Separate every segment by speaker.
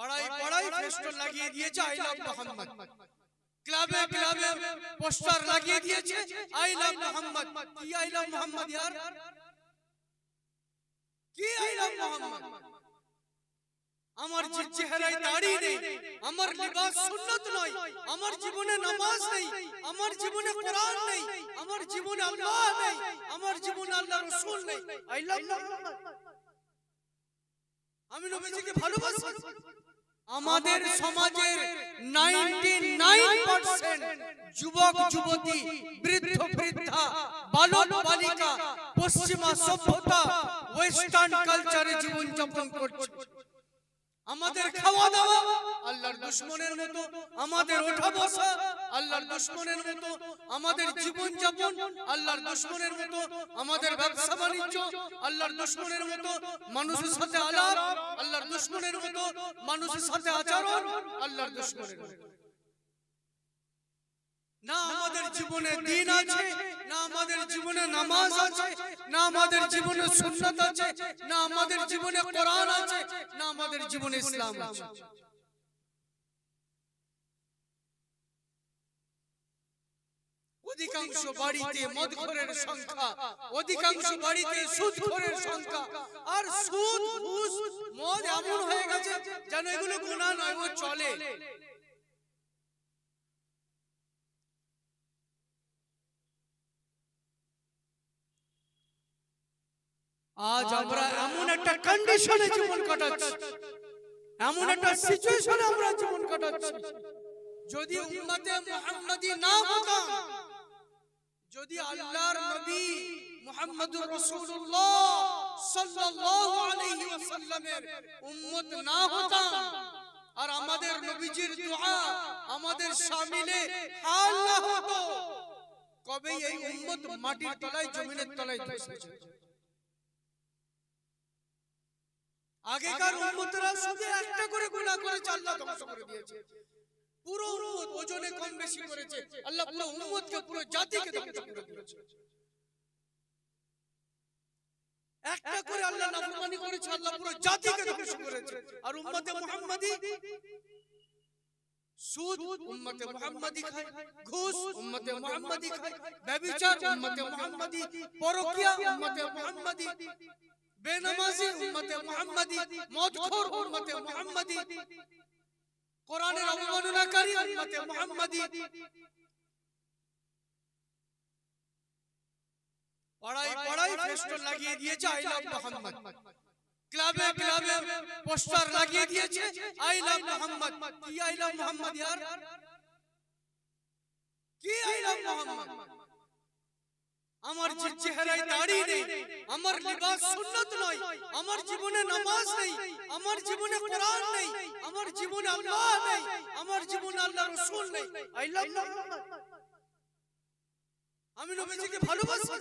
Speaker 1: পাড়ায় পাড়ায় ফেস্টুন লাগিয়ে দিয়েছে আই লাভ মোহাম্মদ। ক্লাবে ক্লাবে পোস্টার লাগিয়ে দিয়েছে আই লাভ মোহাম্মদ। কি আই লাভ মোহাম্মদ यार কি আই লাভ মোহাম্মদ? আমার যে চেহারায় দাড়ি নেই আমার লিবাস সুন্নত নয় আমার জীবনে নামাজ নেই আমার জীবনে কোরআন নেই আমার জীবনে আল্লাহ নেই আমার জীবনে আল্লাহ রাসূল নেই আই লাভ মোহাম্মদ। আমি নবীজিকে ভালোবাসি। আমাদের সমাজের 99% যুবক যুবতী বৃদ্ধ বৃদ্ধা বালক বালিকা পশ্চিমা সভ্যতা ওয়েস্টার্ন কালচারে জীবন যাপন করছে। আমাদের খাওয়া দাওয়া আল্লাহর দুশ্মনের মতো আমাদের ওঠা বসা আল্লাহর দুশ্মনের মতো আমাদের জীবন যাপন আল্লাহর দুশ্মনের মতো আমাদের ব্যবসা বাণিজ্য আল্লাহর দুশ্মনের মতো মানুষের সাথে আলাপ, আল্লাহর দুশ্মনের মতো মানুষের সাথে আচরণ, আল্লাহর দুশ্মনের মতো। না আমাদের জীবনে দিন আছে না আমাদের জীবনে নামাজ আছে না আমাদের জীবনে সুন্নাত আছে না আমাদের জীবনে কোরআন আছে না আমাদের জীবনে ইসলাম আছে। অধিকাংশ বাড়িতে মদখোরের সংখ্যা অধিকাংশ বাড়িতে সুদখোরের সংখ্যা। আর সুদ ঘুষ মদ এমন হয়ে গেছে যেন এগুলো গুনাহ নয় ও চলে। আজ আমরা এমন একটা কন্ডিশনে জীবন কাটাচ্ছি। এমন একটা সিচুয়েশনে আমরা জীবন কাটাচ্ছি। যদি উম্মতে মুহাম্মাদি না হতাম যদি আল্লাহর নবী মুহাম্মদুর রাসূলুল্লাহ সাল্লাল্লাহু আলাইহি ওয়াসাল্লামের উম্মত না হতাম আর আমাদের নবীজির দোয়া আমাদের শামিলে হাল না হতো। কবে এই উম্মত মাটির তলায় জমিনের তলায় ধসে যেত আগেকার উম্মতরা শুধু একটা করে গুনাহ করেছে আল্লাহ ধ্বংস করে দিয়েছে। পুরো উম্মত ওজনে কম বেশি করেছে। আল্লাহ পুরো উম্মতকে পুরো জাতিকে ধ্বংস করে দিয়েছে। একটা করে আল্লাহ নাফরমানি করেছে আল্লাহ পুরো জাতিকে ধ্বংস করেছে। আর উম্মতে মুহাম্মাদি সুদ উম্মতে মুহাম্মাদি খায় ঘুষ উম্মতে মুহাম্মাদি খায় ব্যভিচার উম্মতে মুহাম্মাদি পরকিয়া উম্মতে মুহাম্মাদি। বেনামাজি উম্মতে মুহাম্মাদি মদখোর উম্মতে মুহাম্মাদি। কোরআনের অবমাননাকারী উম্মতে মুহাম্মাদি। পড়াই পড়াই ফেস্টুন লাগিয়ে দিয়েছে আই লাভ মোহাম্মদ। ক্লাবে ক্লাবে পোস্টার লাগিয়ে দিয়েছে আই লাভ মোহাম্মদ। কি আই লাভ মোহাম্মদ? यार কি আই লাভ মোহাম্মদ? আমার যে চেহারায় দাড়ি নেই আমার লিবাস সুন্নত নয় আমার জীবনে নামাজ নেই আমার জীবনে কোরআন নেই আমার জীবনে আল্লাহ নেই আমার জীবনে আল্লাহ রাসূল নেই। আই লাভ আমি নবীজিকে ভালোবাসি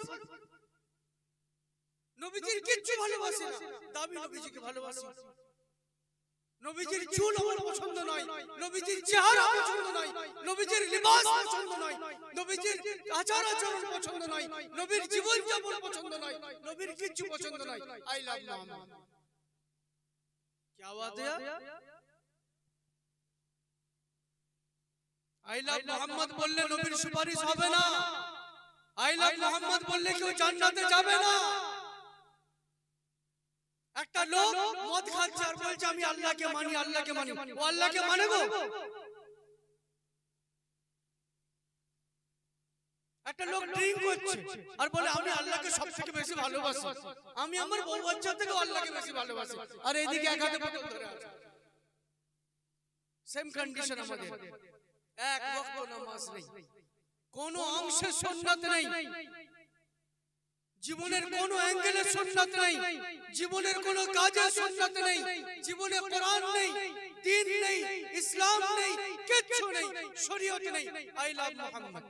Speaker 1: নবীজির কিচ্ছু ভালোবাসি না। দাবি নবীজিকে ভালোবাসি। নবীজির চুল আমার পছন্দ নয় নবীজির চেহারা পছন্দ নয় নবীজির লিবাস পছন্দ নয়। নবীজির আচার আচরণ পছন্দ নয়, নবীর জীবন যাপন পছন্দ নয়, নবীর কিচ্ছু পছন্দ নয়। আই লাভ মোহাম্মদ है আই লাভ মোহাম্মদ বললে নবীর সুপারিশ হবে না। আই লাভ মোহাম্মদ বললে কেউ জান্নাতে যাবে না। একটা লোক মদ খাচ্ছে আর বলছে, আমি আল্লাহকে মানি আল্লাহকে মানি। ও আল্লাহকে মানে গো? একটা লোক ড্রিঙ্ক করছে আর বলে আমি আল্লাহকে সবথেকে বেশি ভালোবাসি। আমি আমার বউ বাচ্চা থেকে আল্লাহকে বেশি ভালোবাসি। আর এইদিকে এক হাতে বোতল ধরে আছে। সেম কন্ডিশন আমাদের। এক ওয়াক্ত নামাজ নেই। কোন অংশে সুন্নাত নেই। জীবনের কোন অ্যাঙ্গেলে সুন্নাত নেই। জীবনের কোন কাজে সুন্নাত নেই। জীবনে কোরআন নেই দিন নেই ইসলাম নেই কিচ্ছু নেই। শরীয়ত নেই। I love Muhammad.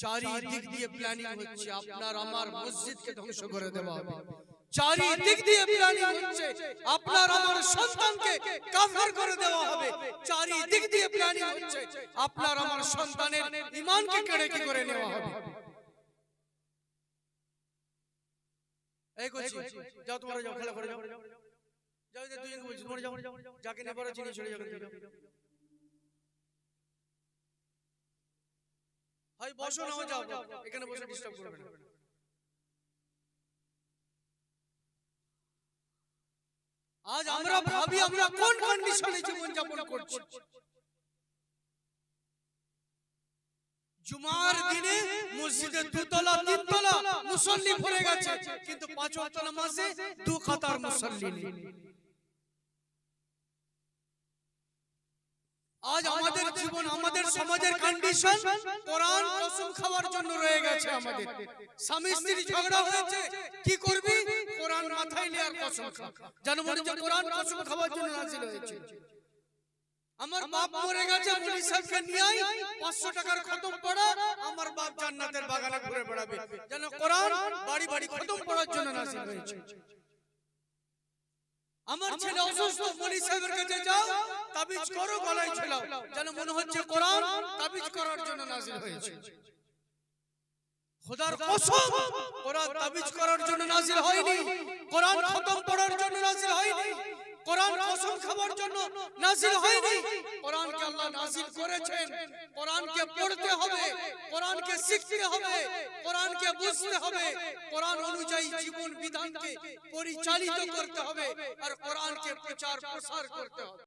Speaker 1: চারিদিক দিয়ে প্ল্যানিং হচ্ছে আপনার আমার মসজিদকে ধ্বংস করে দেওয়া হবে চারিদিক দিয়ে প্ল্যানিং হচ্ছে আপনার আমার সন্তানকে কাফের করে দেওয়া হবে চারিদিক দিয়ে প্ল্যানিং হচ্ছে আপনার আমার সন্তানের ঈমানকে কেড়ে কি করে নেওয়া হবে এই করছি যাও তোমরা যাও খেলা করে যাও যাও দুজন বলছি তোমরা যাও যাকে নেবার চিনি চলে যাবে হয় বসো নাও যাও যাও। এখানে বসে ডিস্টার্ব করবে না। আজ আমরা ভাবি আমরা কোন কন্ডিশনে জীবন যাপন করছি? জুমার দিনে মসজিদে দুতলা তিনতলা মুসল্লি ভরে গেছে কিন্তু পাঁচ ওয়াক্ত নামাজে দু কাতার মুসল্লি নেই। আজ আমাদের জীবন আমাদের সমাজের কন্ডিশন কোরআন কসম খাওয়ার জন্য রয়ে গেছে আমাদের। স্বামী স্ত্রী ঝগড়া হয়েছে কি করবি? কোরআন মাথায় নিয়ে আর কসম খা। যেন মনে হচ্ছে কোরআন কসম খাওয়ার জন্য নাজিল হয়েছে আমার বাপ মরে গেছে মুনি সাহেবকে নিয়ে আই 500 টাকার খতম পড়া আমার বাপ জান্নাতের বাগানে ঘুরে বেড়াবে। যেন কোরআন বাড়ি বাড়ি খতম পড়ার জন্য নাজিল হয়েছে আমার ছেলে অসুস্থ মনি সাহেবের কাছে যাও। তাবিজ করো গলায় ছিল যেন মনে হচ্ছে কোরআন তাবিজ করার জন্য নাজিল হয়েছে। খোদার কসম কোরআন তাবিজ করার জন্য নাজিল হয়নি। কোরআন খতম পড়ার জন্য নাজিল হয়নি। কোরআন কসম জন্য নাজিল হয়নি। কোরআনকে আল্লাহ নাজিল করেছেন। কোরআনকে পড়তে হবে, কোরআনকে শিখতে হবে, কোরআনকে বুঝতে হবে। কোরআন অনুযায়ী জীবন বিধানকে পরিচালিত করতে হবে আর কোরআনকে প্রচার প্রসার করতে হবে।